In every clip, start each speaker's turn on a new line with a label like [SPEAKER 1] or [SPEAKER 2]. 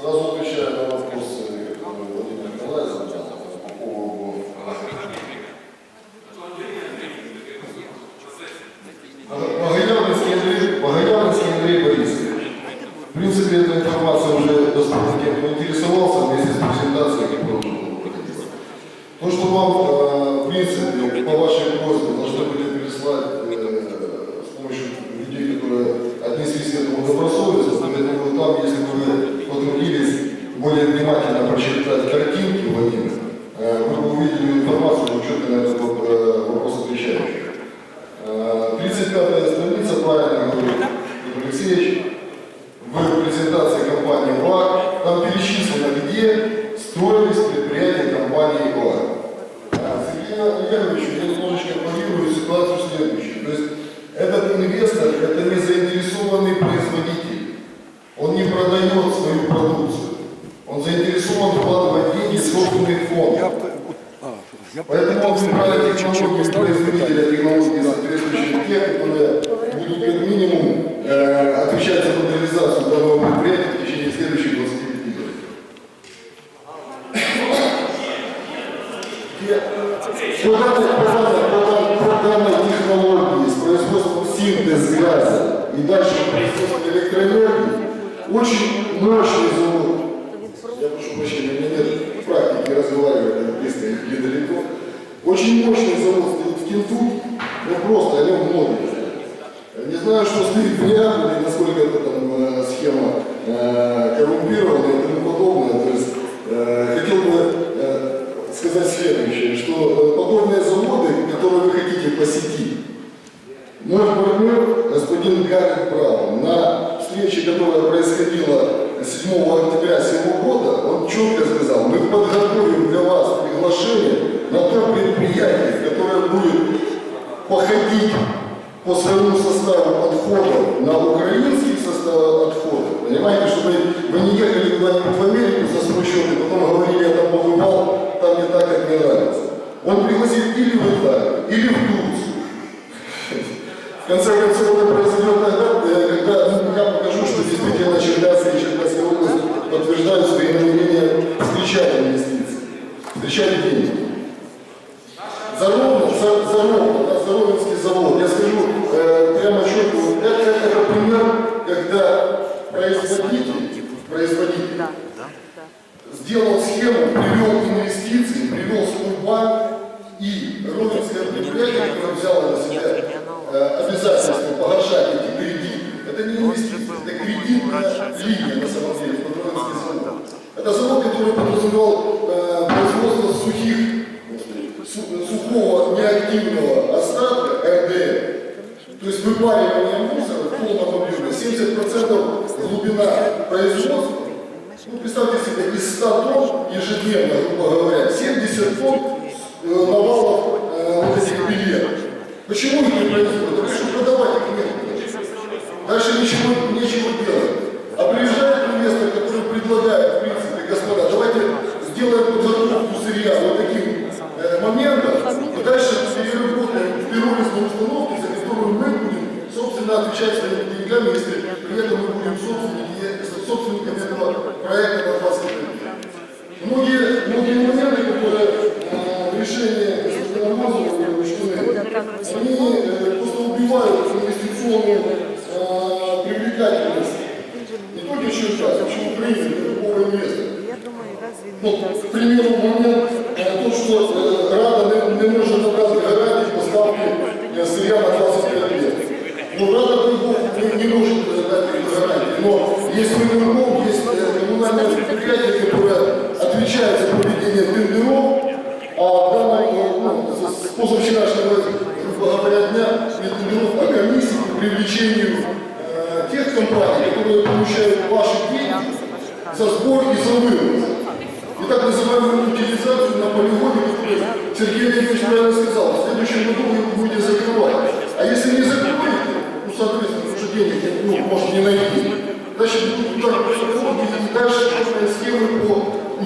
[SPEAKER 1] Сразу отвечаю на вопросы, которые Владимир Николаевич задал по поводу Багаяринский Андрей, Багаяринский Андрей Борисович. В принципе, эта информация уже доступна тем, кто интересовался вместе с презентацией, была проходила. То, что вам, э, в принципе, по вашей просьбе должны были переслать э, с помощью людей, которые отнеслись к этому добросовестно, поэтому там, если вы потрудились более внимательно прочитать картинки, Владимир, э, вы бы увидели информацию, четко на этот э, вопрос отвечающую. Э, 35 страница, правильно говорит Алексеевич, в презентации компании ВАК, там перечислено, где строились предприятия компании ВАК. А, Сергей Олегович, я немножечко парирую ситуацию следующую. То есть этот инвестор, это не заинтересованный производитель. Он не продает свою продукцию. Он заинтересован вкладывать деньги в собственный фонд. Поэтому он выбирает технологии производителя, технологии соответствующие те, которые будут как минимум отвечать за модернизацию данного предприятия в течение следующих 25 лет. Где- По данной, по данной- синтез газа и дальше производством электроэнергии очень мощный завод. Я прошу прощения, у меня нет практики разговаривать так близко или далеко. Очень мощный завод стоит в Кентукки, ну просто о нем много знаю, что стоит в Неаполе, насколько эта там э, схема э, коррумпирована и тому подобное. То есть э, хотел бы э, сказать следующее, что э, подобные заводы, которые вы хотите посетить, мой партнер, господин Гарри Браун, на встрече, которая происходила 7 октября сего года, он четко сказал, мы подготовим для вас приглашение на то предприятие, которое будет походить по своему составу отходов на украинский состав отходов. Понимаете, чтобы вы не ехали куда-нибудь в Америку за свой потом говорили, я там побывал, там не так, как мне нравится. Он пригласит или в Италию, или в Турцию. В конце концов, это произойдет тогда, э, когда я покажу, что действительно Черкассы и Черкасская область подтверждают свои намерения встречать инвестиции, встречать деньги. За Ровно, за, за Ровно, да, за Ровенский завод, я скажу э, прямо четко, это, это пример, когда производитель, производитель сделал схему, привел инвестиции, привел банк и Ровенское предприятие, которое взяло на себя э, обязательство погашать эти кредиты, это не инвестиции, это кредитная линия на самом деле, под Ровенский завод. Это завод, который подразумевал э, производство сухих, су- сухого неактивного. То есть выпаривание мусора в полном объеме, 70% глубина производства, ну, представьте себе, из 100 тонн ежедневно, грубо говоря, 70 тонн э, навалов э, вот этих билетов. Почему их не производят? Потому что продавать их нет. Дальше ничего, нечего делать. А приезжает инвестор, который предлагает, в принципе, господа, давайте сделаем подготовку сырья вот таким э, моментом, и дальше переработаем пиролизные установки, которую мы будем, собственно, отвечать своими деньгами, если при этом мы будем собственники, собственниками этого проекта на 20 лет. Многие, многие моменты, которые э, в решении господина учтены, они э, просто убивают инвестиционную э, привлекательность не только Черкас, а вообще Украины, для любого инвестора.
[SPEAKER 2] Я думаю, разве
[SPEAKER 1] Ну, к примеру, момент э, то, что э, Рада не, не может дать гарантии поставки э, сырья на 25 лет. Ну, Рада Богу не, не может э, дать эти гарантии. Но есть Мингом, есть э, коммунальное предприятие, которое отвечает проведение тендеров, а данное, э, ну, с- с позавчерашнего, грубо говоря, дня тендеров, а комиссии по привлечению э, тех компаний, которые получают ваши деньги за сбор и за вывоз. И так называемую утилизацию на полигоне, Сергей Олегович правильно сказал, в следующем году вы будете закрывать. А если не закроете, ну, соответственно, уже денег ну, может не найти, значит, будут ударить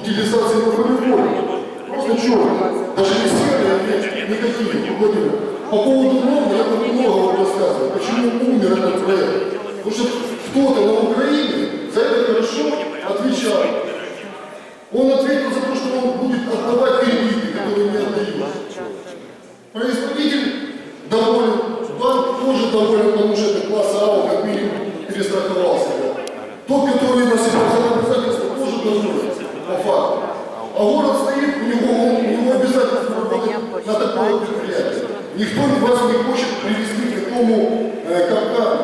[SPEAKER 1] утилизации на полигоне. Просто черные. Даже не серые, а никакие. Владимир. По поводу Ровно я тут много вам рассказываю. Почему умер этот проект? Потому что кто-то на Украине за это хорошо отвечал. строится, по факту. А город стоит, у него, у него обязательно работать на такое Никто вас не хочет привести к такому э, капкану.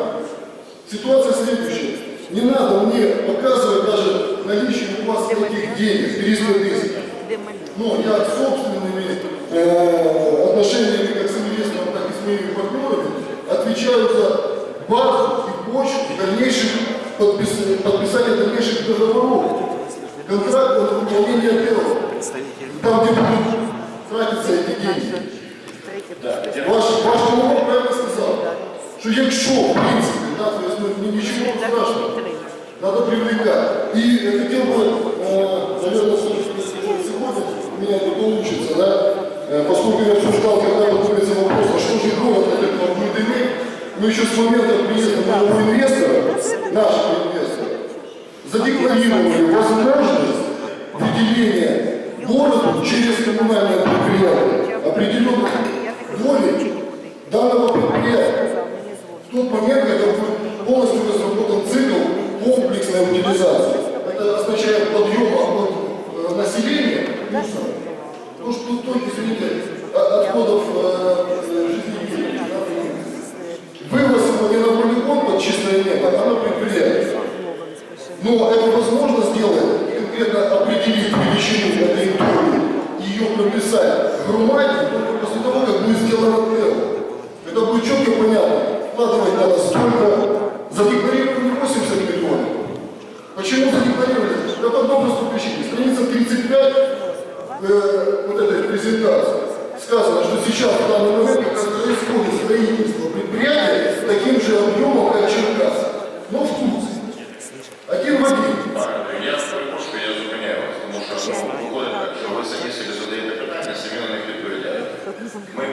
[SPEAKER 1] Ситуация следующая. Не надо мне показывать даже наличие у вас этих денег, 300 тысяч. Но я собственными э, отношениями как с инвестором, так и с моими партнерами отвечаю за базу и почву дальнейших подпис- подписания дальнейших договоров. Контракт на выполнение дела. Там, где будут тратиться эти деньги. Ваш, ваш голова правильно сказал, что якщо, в принципе, да, то есть, ну, ничего страшного, надо привлекать. И я хотел бы, э, наверное, сегодня у меня это получится, да, э, поскольку я обсуждал, когда готовится вопрос, а что же город от этого будет иметь, мы еще с момента приезда моего инвестора, нашего инвестора, задекларировали возможность выделения городу через коммунальное предприятие. Определенной доли данного предприятия. В тот момент, когда будет полностью разработан цикл комплексной утилизации. Это означает подъема от э, населения, ну что только, извините, от- отходов э, жизнедеятельности, вывоз не на полигон под чистое небо, а на предприятие. Но это возможно сделать, конкретно определить величину этой доли и ее прописать в громаде только после того, как будет сделано дело. Это будет четко понятно. Вкладывать надо столько, задекларировали 80 миллионов. Почему задекларировали? Да по одной простой причине. Страница 35 э, вот этой презентации сказано, что сейчас в данный момент как раз происходит строительство предприятия с таким же объемом, как Черкас. Но в Турции. Один в один.
[SPEAKER 2] Я перепрошую, я зупиняю вас, тому що ну, виходить так, що ви самі собі задаєте питання, самі на них відповідаєте. Ми